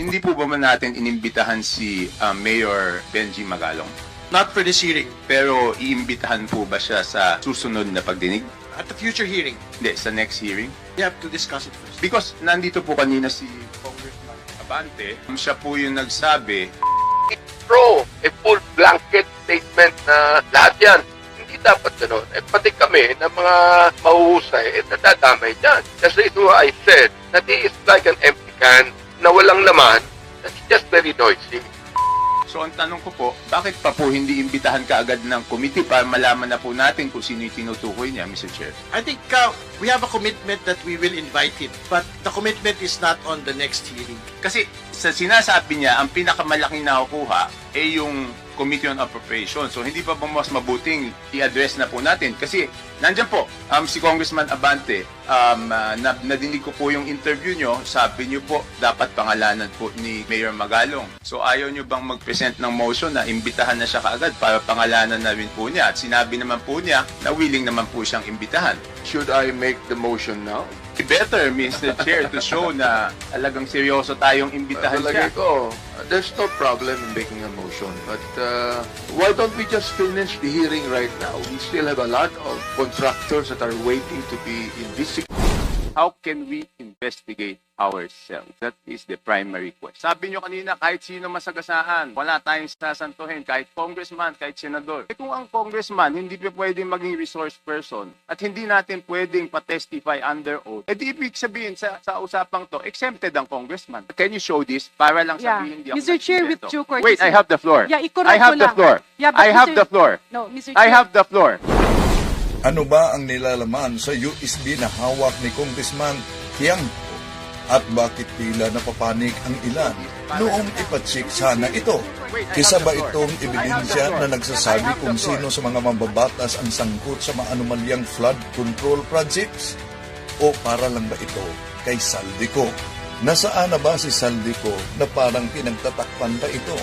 Hindi po ba man natin inimbitahan si ah, Mayor Benji Magalong? Not for this hearing. Pero iimbitahan po ba siya sa susunod na pagdinig? At the future hearing, Hindi, sa next hearing? we have to discuss it first. Because nandito po kanina si Congressman Abante, siya po yung nagsabi, pro a full blanket statement na lahat yan. Hindi dapat gano'n. Eh, pati kami na mga mahuhusay, eh, nadadamay dyan. Kasi ito I said, that he is like an empty can na walang laman, that's just very noisy. So ang tanong ko po, bakit pa po hindi imbitahan kaagad ng committee para malaman na po natin kung sino yung tinutukoy niya, Mr. Chair? I think uh, we have a commitment that we will invite him. But the commitment is not on the next hearing. Kasi sa sinasabi niya, ang pinakamalaking nakukuha ay yung Committee on Appropriation. So hindi pa ba mas mabuting i-address na po natin? Kasi nandyan po, um, si Congressman Abante, um, uh, na, nadinig ko po yung interview nyo, sabi nyo po, dapat pangalanan po ni Mayor Magalong. So ayaw nyo bang mag-present ng motion na imbitahan na siya kaagad para pangalanan na rin po niya? At sinabi naman po niya na willing naman po siyang imbitahan. Should I make the motion now? Better, Mr. Chair, to show na talagang seryoso tayong imbitahan siya. Ko, uh, there's no problem in making a motion. But uh, why don't we just finish the hearing right now? We still have a lot of contractors that are waiting to be investigated. How can we investigate ourselves? That is the primary question. Sabi nyo kanina, kahit sino masagasaan, wala tayong sasantuhin, kahit congressman, kahit senador. Eh kung ang congressman hindi pa pwedeng maging resource person at hindi natin pwedeng pa-testify under oath, eh di ibig sabihin sa, sa usapang to, exempted ang congressman. Can you show this para lang Yeah. sabihin hindi ako Mr. Chair, with due courtesy. Wait, I have the floor. Yeah, I have the floor. Yeah, I have Mr. the floor. No, Mr. I Chair. have the floor. Ano ba ang nilalaman sa USB na hawak ni Congressman Tiangco? At bakit tila napapanik ang ilan noong ipatsik sana ito? Kisa ba itong ebidensya na nagsasabi kung sino sa mga mambabatas ang sangkot sa maanumalyang flood control projects? O para lang ba ito kay Saldico? Nasaan na ba si Saldico na parang pinagtatakpan pa ito?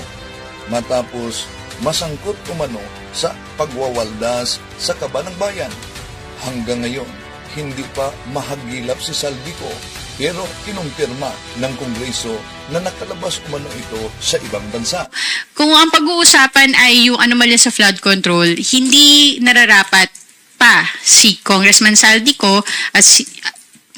Matapos masangkot umano sa pagwawaldas sa kaba ng bayan. Hanggang ngayon, hindi pa mahagilap si Saldico pero kinumpirma ng Kongreso na nakalabas umano ito sa ibang bansa. Kung ang pag-uusapan ay yung anomalya sa flood control, hindi nararapat pa si Congressman Saldico at si,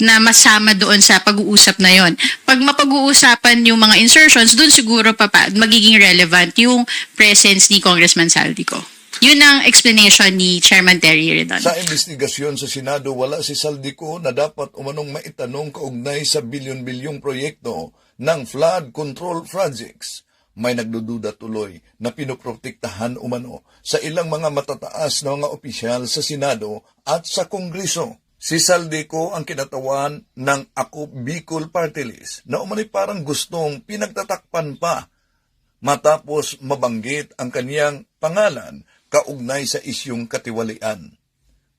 na masama doon sa pag-uusap na yon. Pag mapag-uusapan yung mga insertions, doon siguro pa, pa magiging relevant yung presence ni Congressman Saldico. Yun ang explanation ni Chairman Terry Redondo. Sa investigasyon sa Senado, wala si Saldico na dapat umanong maitanong kaugnay sa bilyon-bilyong proyekto ng flood control projects. May nagdududa tuloy na pinoprotektahan umano sa ilang mga matataas na mga opisyal sa Senado at sa Kongreso. Si Saldico ang kinatawan ng Ako Bicol Party List na umano'y parang gustong pinagtatakpan pa matapos mabanggit ang kaniyang pangalan kaugnay sa isyong katiwalian.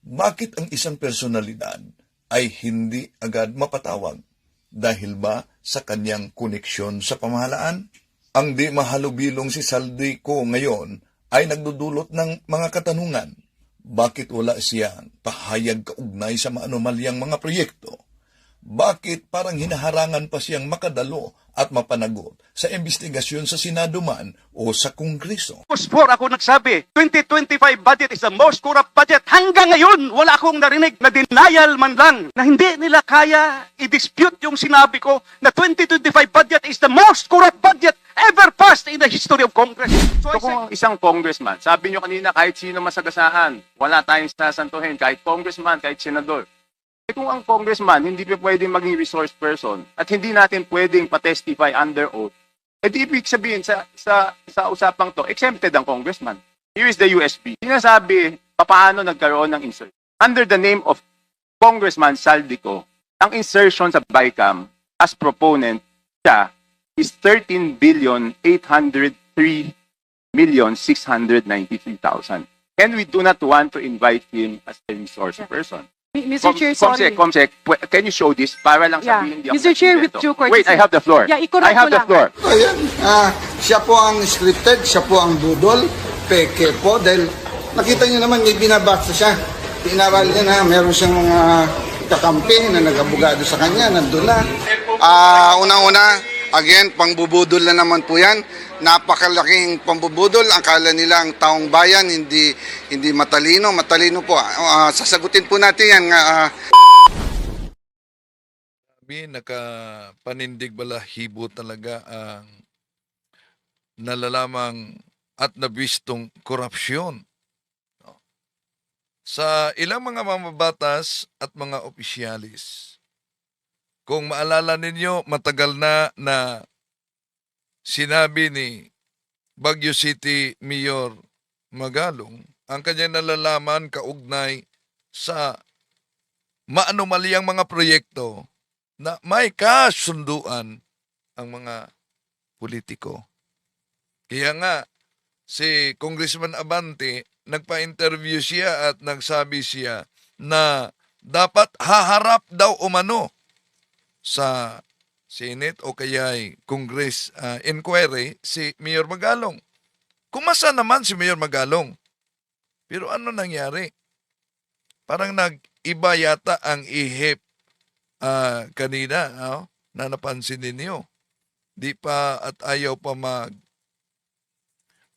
Bakit ang isang personalidad ay hindi agad mapatawag? Dahil ba sa kanyang koneksyon sa pamahalaan? Ang di mahalubilong si Saldi ko ngayon ay nagdudulot ng mga katanungan. Bakit wala siyang pahayag kaugnay sa maanumalyang mga proyekto? Bakit parang hinaharangan pa siyang makadalo at mapanagot sa investigasyon sa Senado man o sa Kongreso? Kusfor ako nagsabi, 2025 budget is the most corrupt budget. Hanggang ngayon, wala akong narinig na denial man lang na hindi nila kaya i-dispute yung sinabi ko na 2025 budget is the most corrupt budget ever passed in the history of Congress. So So, kung isang congressman, sabi nyo kanina kahit sino masagasaan, wala tayong sasantuhin, kahit congressman, kahit senador. Eh kung ang congressman hindi pa pwedeng maging resource person at hindi natin pwedeng pa-testify under oath, eh di ibig sabihin sa, sa, sa usapang to, exempted ang congressman. Here is the USB. Sinasabi, paano nagkaroon ng insert. Under the name of Congressman Saldico, ang insertion sa BICAM as proponent siya is 13 billion 803 million 693,000. And we do not want to invite him as a resource person. Mr. Com- Chair, Comsec, sorry. Comsec, pw- can you show this para lang Yeah. sabihin hindi ako Mr. Chair, with nagsikwento? due courtesy. Wait, I have the floor. Yeah, ikorek I have the lang. floor. Ayan, ah, siya po ang scripted, siya po ang budol, peke po, dahil nakita niyo naman may binabasa siya. Inaral niya na meron siyang mga kakampi na nag-abogado sa kanya, nandun na. Ah, unang-una, Again, pangbubudol na naman po yan. Napakalaking pambubudol. Akala nila ang taong bayan hindi hindi matalino. Matalino po. Ah, sasagutin po natin yan. ah, Sabi, nakapanindig balahibo talaga ang nalalamang at nabistong korupsyon. Sa ilang mga mamabatas at mga opisyalis. Kung maalala ninyo, matagal na na sinabi ni Baguio City Mayor Magalong ang kanyang nalalaman kaugnay sa maanumalyang mga proyekto na may kasunduan ang mga politiko. Kaya nga, si Congressman Abante, nagpa-interview siya at nagsabi siya na dapat haharap daw umano sa Senate o kaya Congress ah, inquiry si Mayor Magalong. Kumasa naman si Mayor Magalong. Pero ano nangyari? Parang nag-iba yata ang ihip ah, kanina ah, na napansin ninyo. Di pa at ayaw pa mag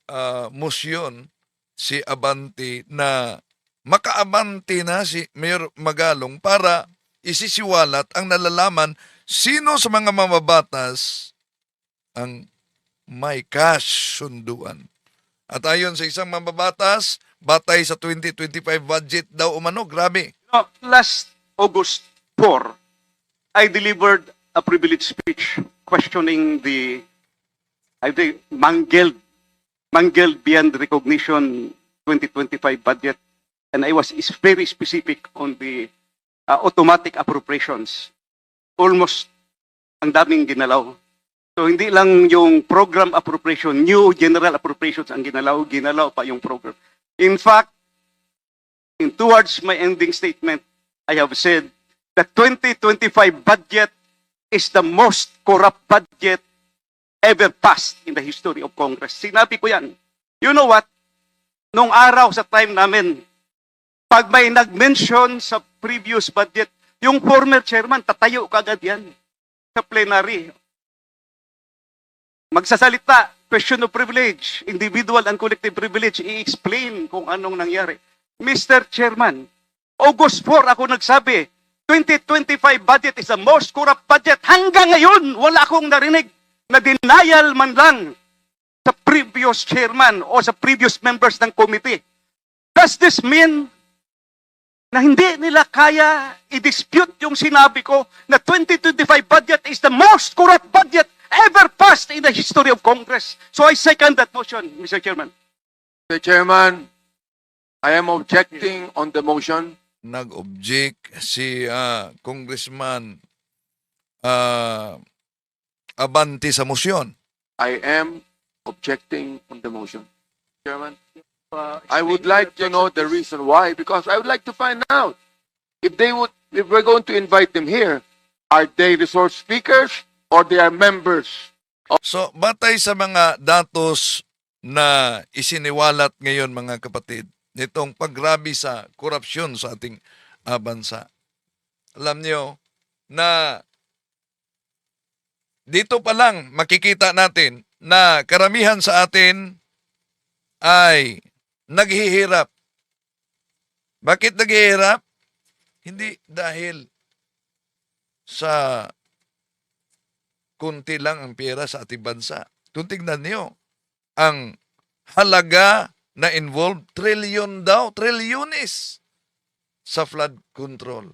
ah, motion si Abante na makaabante na si Mayor Magalong para isisiwalat ang nalalaman sino sa mga mamabatas ang may cash sunduan. At ayon sa isang mamabatas, batay sa 2025 budget daw umano, grabe. No, last August 4, I delivered a privileged speech questioning the I think mangled mangled beyond recognition 2025 budget and I was very specific on the uh, automatic appropriations. Almost ang daming ginalaw. So hindi lang yung program appropriation, new general appropriations ang ginalaw, ginalaw pa yung program. In fact, in towards my ending statement, I have said the 2025 budget is the most corrupt budget ever passed in the history of Congress. Sinabi ko yan. You know what? Nung araw sa time namin, pag may nag-mention sa previous budget, yung former chairman, tatayo kagad yan sa plenary. Magsasalita, question of privilege, individual and collective privilege, i-explain kung anong nangyari. Mr. Chairman, August 4 ako nagsabi, 2025 budget is the most corrupt budget. Hanggang ngayon, wala akong narinig na denial man lang sa previous chairman o sa previous members ng committee. Does this mean na hindi nila kaya i-dispute yung sinabi ko na 2025 budget is the most corrupt budget ever passed in the history of Congress. So I second that motion, Mr. Chairman. Mr. Chairman, I am objecting on the motion. Nag-object si ah, Congressman ah, Abante sa motion. I am objecting on the motion. Chairman, I would like to know the reason why because I would like to find out if they would if we're going to invite them here, are they resource speakers or they are members? So, batay sa mga datos na isiniwalat ngayon mga kapatid, nitong paggrabe sa korupsyon sa ating ah, bansa. Alam niyo na dito pa lang makikita natin na karamihan sa atin ay naghihirap. Bakit naghihirap? Hindi dahil sa kunti lang ang pera sa ating bansa. Kung niyo, ang halaga na involved, trillion daw, trilyones sa flood control.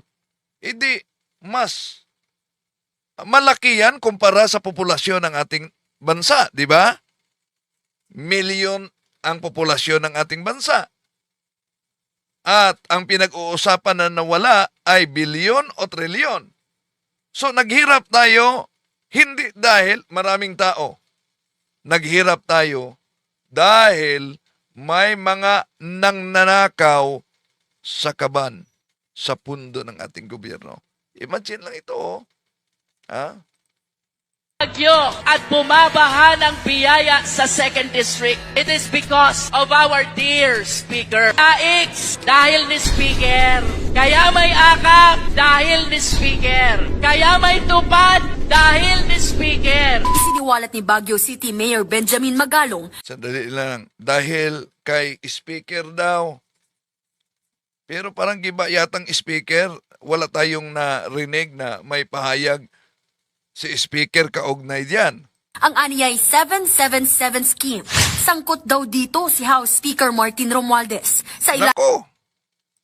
Hindi, mas malaki yan kumpara sa populasyon ng ating bansa, di ba? Milyon ang populasyon ng ating bansa. At ang pinag-uusapan na nawala ay bilyon o trilyon. So naghirap tayo hindi dahil maraming tao. Naghirap tayo dahil may mga nangnanakaw sa kaban sa pundo ng ating gobyerno. Imagine lang ito, oh. Ha? Bagyo at bumabaha ng biyaya sa second district. It is because of our dear speaker. Aiks, dahil ni speaker, Kaya may akap dahil ni Speaker. Kaya may tupad dahil ni Speaker. Isiniwalat ni Baguio City Mayor Benjamin Magalong Sandali lang. Dahil kay speaker daw. Pero parang giba yatang speaker, wala tayong narinig na may pahayag si speaker kaugnay diyan. ang aniyay 777 scheme. Sangkot daw dito si House Speaker Martin Romualdez. Sa ilalim Nako,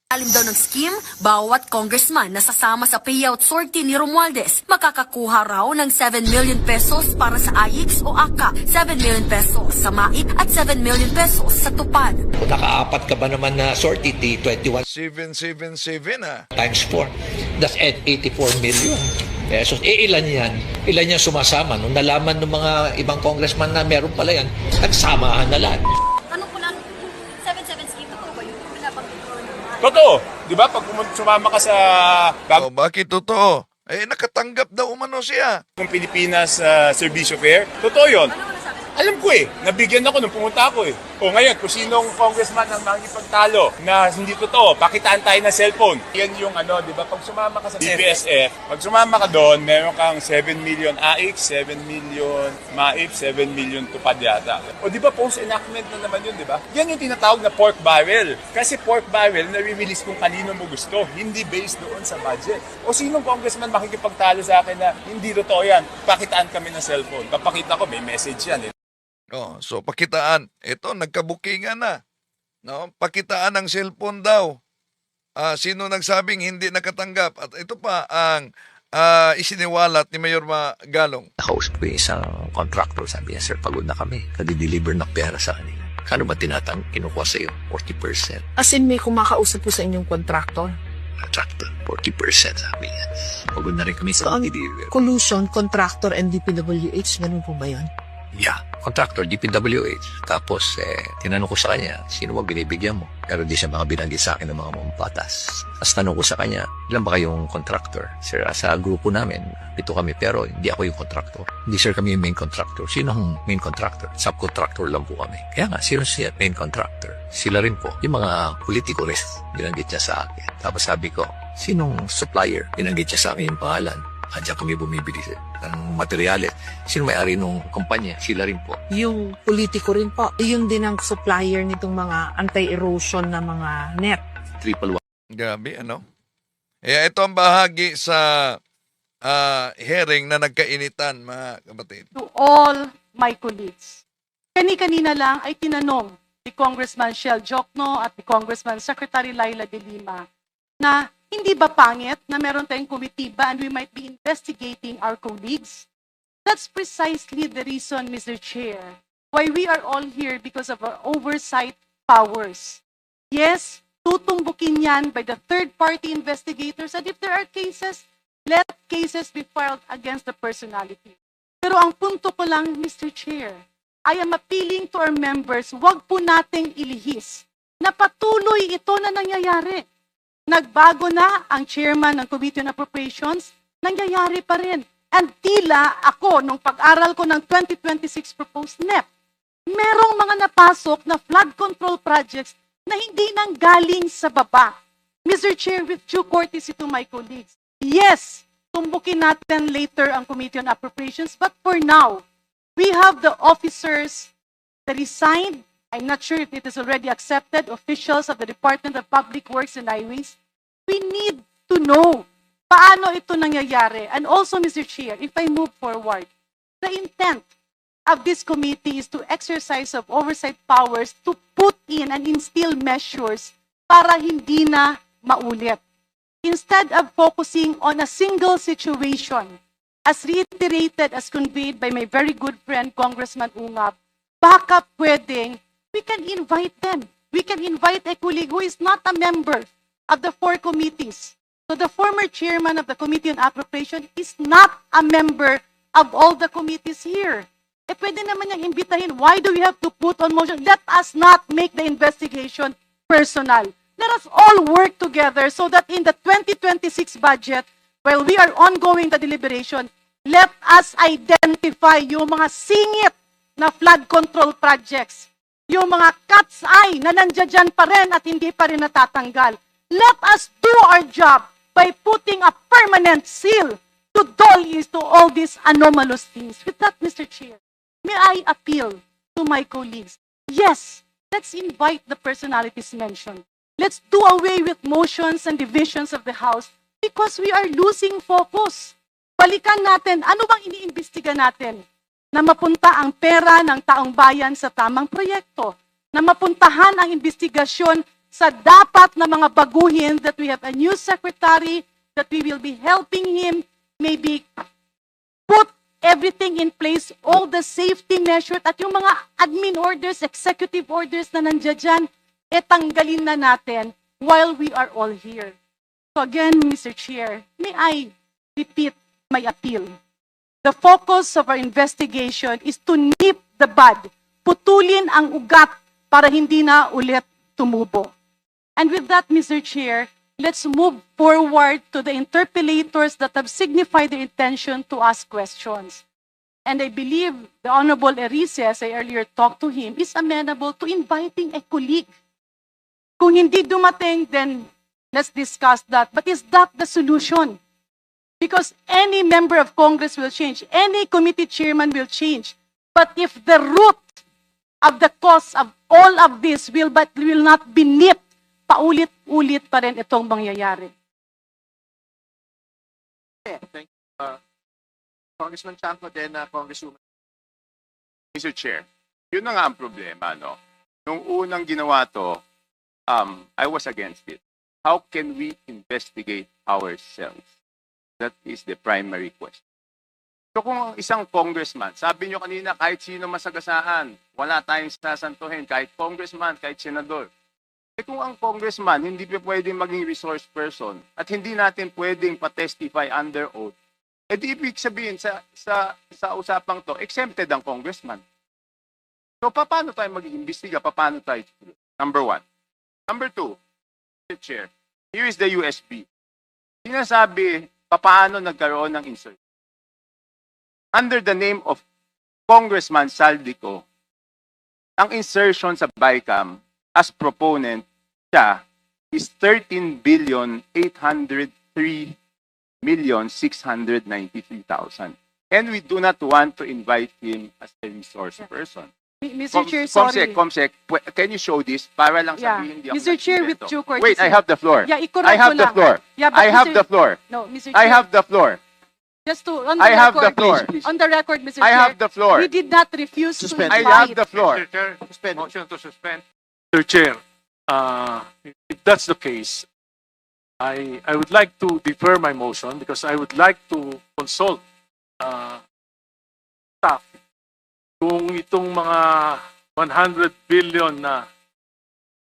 daw ng scheme, bawat congressman na sasama sa payout sortie ni Romualdez makakakuha raw ng 7 million pesos para sa AIX o AKA, 7 million pesos sa MAIP at 7 million pesos sa TUPAD. Nakaapat ka ba naman na sortie, di 21 777 ah. times 4, that's at 84 million pesos. Eh, ilan yan? Ilan yan sumasama? Nung nalaman ng mga ibang congressman na meron pala yan, nagsamahan na lahat. Tanong ko lang, 77 scheme, totoo ba yun? Pinabanggit ko naman. Totoo. Di ba? Pag sumama ka sa Oh, bakit totoo? Eh, nakatanggap daw umano siya. bagong Pilipinas uh, Servicio Fair, totoo yun. Alam ko eh, nabigyan ako nung pumunta ako eh. O ngayon, kung sinong congressman ang makikipagtalo na hindi totoo, pakitaan tayo ng cellphone. Yan yung ano, di ba? Pag sumama ka sa BPSF, pag sumama ka doon, meron kang 7 million AIC, 7 million MAIP, 7 million tupad yata. O di ba post enactment na naman yun, di ba? Yan yung tinatawag na pork barrel. Kasi pork barrel, nare-release kung kanino mo gusto, hindi based doon sa budget. O sinong congressman makikipagtalo sa akin na hindi totoo yan, pakitaan kami ng cellphone. Kapakita ko, may message yan eh. Oh, so pakitaan. Ito, nagkabukingan na. No? Pakitaan ng cellphone daw. Ah, sino nagsabing hindi nakatanggap? At ito pa ang ah, isiniwalat ni Mayor Magalong. Nakausap ko yung isang contractor, sabi niya, sir, pagod na kami. Nadi-deliver ng pera sa kanila. Kano ba tinatang kinukuha sa iyo? 40%. As in, may kumakausap po sa inyong kontraktor. Contractor, 40% sabi niya. Pagod na rin kami So, sa ang deliver. collusion, contractor, and DPWH, ganun po ba yun? Yeah, contractor, DPWH. Tapos, eh, tinanong ko sa kanya, sino ba binibigyan mo? Pero di siya mga binanggit sa akin ng mga mampatas. Tapos tanong ko sa kanya, ilan ba kayong contractor? Sir, sa grupo namin, ito kami, pero hindi ako yung contractor. Hindi sir kami yung main contractor. Sino ang main contractor? Subcontractor lang po kami. Kaya nga, sino siya main contractor? Sila rin po. Yung mga politiko rin, binanggit niya sa akin. Tapos sabi ko, sinong supplier? Binanggit niya sa akin yung pangalan. Andiyan kami bumibili ng materyales. Sino may-ari nung kumpanya? Sila rin po. Yung politiko rin po, yun din ang supplier nitong mga anti-erosion na mga net. Triple Gabi, ano? Eh, ito ang bahagi sa ah, hearing na nagkainitan, mga kapatid. to all my colleagues. Kani-kanina lang ay tinanong ni Congressman Shell Jokno at ni Congressman Secretary Laila de Lima na hindi ba pangit na meron tayong komitiba and we might be investigating our colleagues? That's precisely the reason, Mr. Chair, why we are all here because of our oversight powers. Yes, tutumbukin yan by the third-party investigators and if there are cases, let cases be filed against the personality. Pero ang punto ko lang, Mr. Chair, I am appealing to our members, wag po nating ilihis na patuloy ito na nangyayari. Nagbago na ang chairman ng Committee on Appropriations, nangyayari pa rin. And tila ako, nung pag-aral ko ng 2026 proposed NEP, merong mga napasok na flood control projects na hindi nanggaling sa baba. Mr. Chair, with due courtesy to my colleagues, yes, tumbukin natin later ang Committee on Appropriations, but for now, we have the officers that resigned. I'm not sure if it is already accepted, officials of the Department of Public Works and Highways. We need to know paano ito nangyayari. And also, Mr. Chair, if I move forward, the intent of this committee is to exercise of oversight powers to put in and instill measures para hindi na maulit. Instead of focusing on a single situation, as reiterated, as conveyed by my very good friend, Congressman Ungab, baka pwedeng, we can invite them. We can invite a colleague who is not a member of the four committees. So the former chairman of the Committee on Appropriation is not a member of all the committees here. Eh pwede naman niyang imbitahin. Why do we have to put on motion? Let us not make the investigation personal. Let us all work together so that in the 2026 budget, while we are ongoing the deliberation, let us identify yung mga singit na flood control projects. Yung mga cat's eye na nandiyan pa rin at hindi pa rin natatanggal. Let us do our job by putting a permanent seal to dull to all these anomalous things. With that, Mr. Chair, may I appeal to my colleagues? Yes, let's invite the personalities mentioned. Let's do away with motions and divisions of the House because we are losing focus. Balikan natin, ano bang iniimbestiga natin? Na mapunta ang pera ng taong bayan sa tamang proyekto. Na mapuntahan ang investigasyon sa dapat na mga baguhin that we have a new secretary, that we will be helping him maybe put everything in place, all the safety measures at yung mga admin orders, executive orders na nandiyan dyan, e tanggalin na natin while we are all here. So again, Mr. Chair, may I repeat my appeal. The focus of our investigation is to nip the bud, putulin ang ugat para hindi na ulit tumubo. And with that, Mr. Chair, let's move forward to the interpellators that have signified their intention to ask questions. And I believe the Honorable Erice, as I earlier talked to him, is amenable to inviting a colleague. Kung hindi dumating, then let's discuss that. But is that the solution? Because any member of Congress will change, any committee chairman will change. But if the root of the cause of all of this will but will not be nipped, paulit-ulit pa rin itong mangyayari. Congressman Chanco, then uh, Congresswoman. Mr. Chair, yun na nga ang problema, no? Nung unang ginawa to, um, I was against it. How can we investigate ourselves? That is the primary question. So kung ang isang congressman, sabi nyo kanina kahit sino masagasaan, wala tayong sasantuhin, kahit congressman, kahit senador. Eh kung ang congressman hindi pa pwedeng maging resource person at hindi natin pwedeng pa-testify under oath, eh di ibig sabihin sa, sa, sa usapang to, exempted ang congressman. So, paano tayo mag-iimbestiga? Paano tayo? Number one. Number two, Mr. Chair, here is the USB. Sinasabi, paano nagkaroon ng insert? Under the name of Congressman Saldico, ang insertion sa BICAM as proponent siya is 13 billion 803 million 693,000. And we do not want to invite him as a resource person. Mi- Mr. Com- Chair, Comsec, sorry. Comsec, pwe- can you show this? Para lang Yeah. sabihin hindi ako Mr. Chair, with nag-invento. due courtesy. Wait, I have the floor. Yeah, ikorek I have ko the lang. floor. Yeah, but I have Mr. the floor. No, Mr. I have the floor. just to, on the I have the record, floor. on the record, Mr. Chair. I Chair, have the floor. we did not refuse to Suspend. I invite. have the floor. Suspend. Motion to suspend. Mr. Chair, uh, if that's the case, I, I would like to defer my motion because I would like to consult uh, staff kung itong mga 100 billion na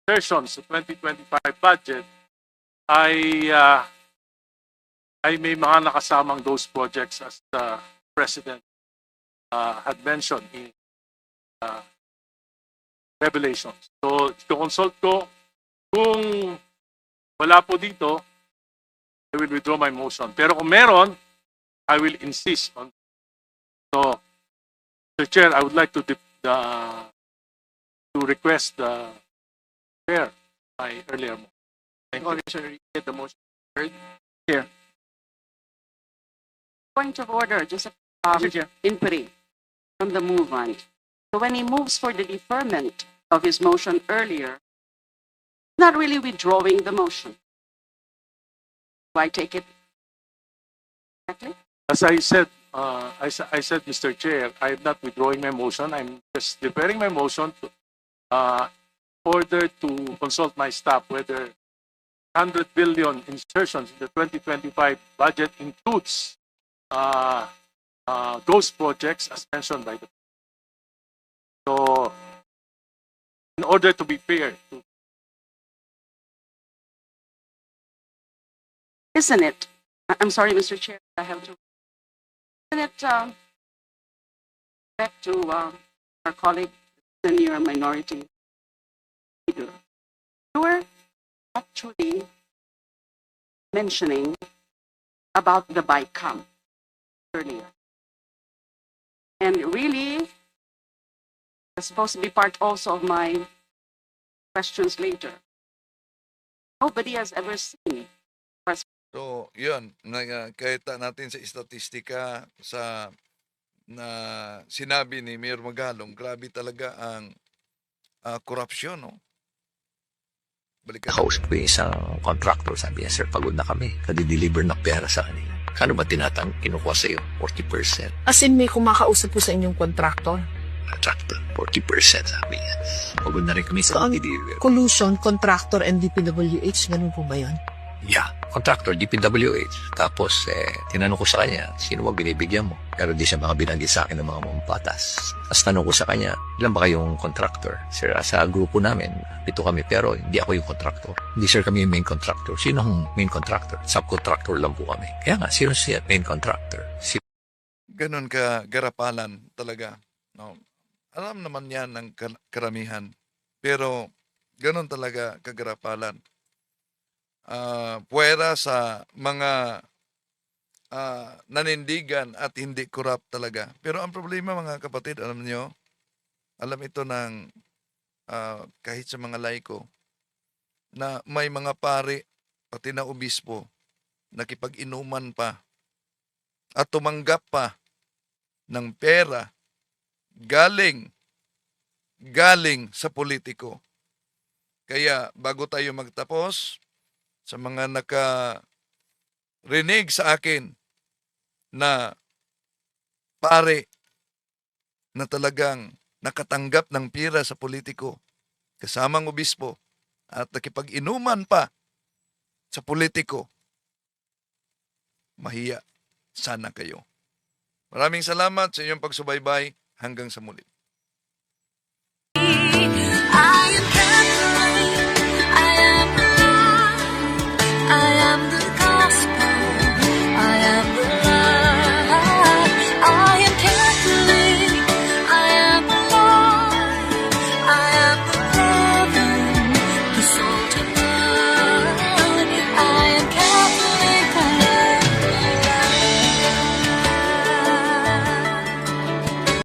sessions sa 2025 budget ay uh, ay may mga nakasamang those projects as the President uh, had mentioned in uh, revelations. So, consult ko kung wala po dito, I will withdraw my motion. Pero kung meron, I will insist on So, Mr. Chair, I would like to dip, the, to request the chair my earlier motion. Congressman, get the motion. Point of order, just um, inquiry from the movement. So when he moves for the deferment of his motion earlier, not really withdrawing the motion. Do I take it correctly? As I said, uh, I, I said, Mr. Chair, I'm not withdrawing my motion. I'm just deferring my motion to, uh, order to consult my staff whether 100 billion insertions in the 2025 budget includes uh, uh, those projects as mentioned by the. So, in order to be fair to Isn't it? I- I'm sorry, Mr. Chair, I have to. It, um, back to, uh, our colleague, senior minority leader? You were actually mentioning about the BICAM earlier. And really, it's supposed to be part also of my questions later. Nobody has ever seen. So, yun, na, kahit natin sa istatistika sa na sinabi ni Mayor Magalong, grabe talaga ang ah, korupsyon, no? Balikan Nakausap ko yung isang contractor, sabi niya, sir, pagod na kami. Kadi-deliver na pera sa kanila. Kano ba tinatang kinukuha sa'yo? 40%. As in, may kumakausap po sa inyong contractor. Contractor, 40% sabi niya. Pagod na rin kami So, sa ang deliver. collusion, contractor, and DPWH, ganun po ba yun? Yeah, contractor, DPWH. Tapos, eh, tinanong ko sa kanya, sino ba binibigyan mo? Pero di siya mga binanggit sa akin ng mga mampatas. Tapos tanong ko sa kanya, ilan ba kayong contractor? Sir, sa grupo namin, pito kami, pero hindi ako yung contractor. Hindi sir kami yung main contractor. Sino ang main contractor? Subcontractor lang po kami. Kaya nga, sino siya main contractor? Si ganun ka garapalan talaga. No? Alam naman yan ng kar- karamihan. Pero ganun talaga kagarapalan. Ah, puwera sa mga ah, nanindigan at hindi corrupt talaga. Pero ang problema mga kapatid, alam nyo, alam ito ng ah, kahit sa mga laiko, na may mga pare, pati na obispo, nakipag-inuman pa at tumanggap pa ng pera galing galing sa politiko. Kaya bago tayo magtapos sa mga naka rinig sa akin na pare na talagang nakatanggap ng pira sa politiko kasamang obispo at nakipag-inuman pa sa politiko mahiya sana kayo. Maraming salamat sa inyong pagsubaybay. Hanggang sa muli. I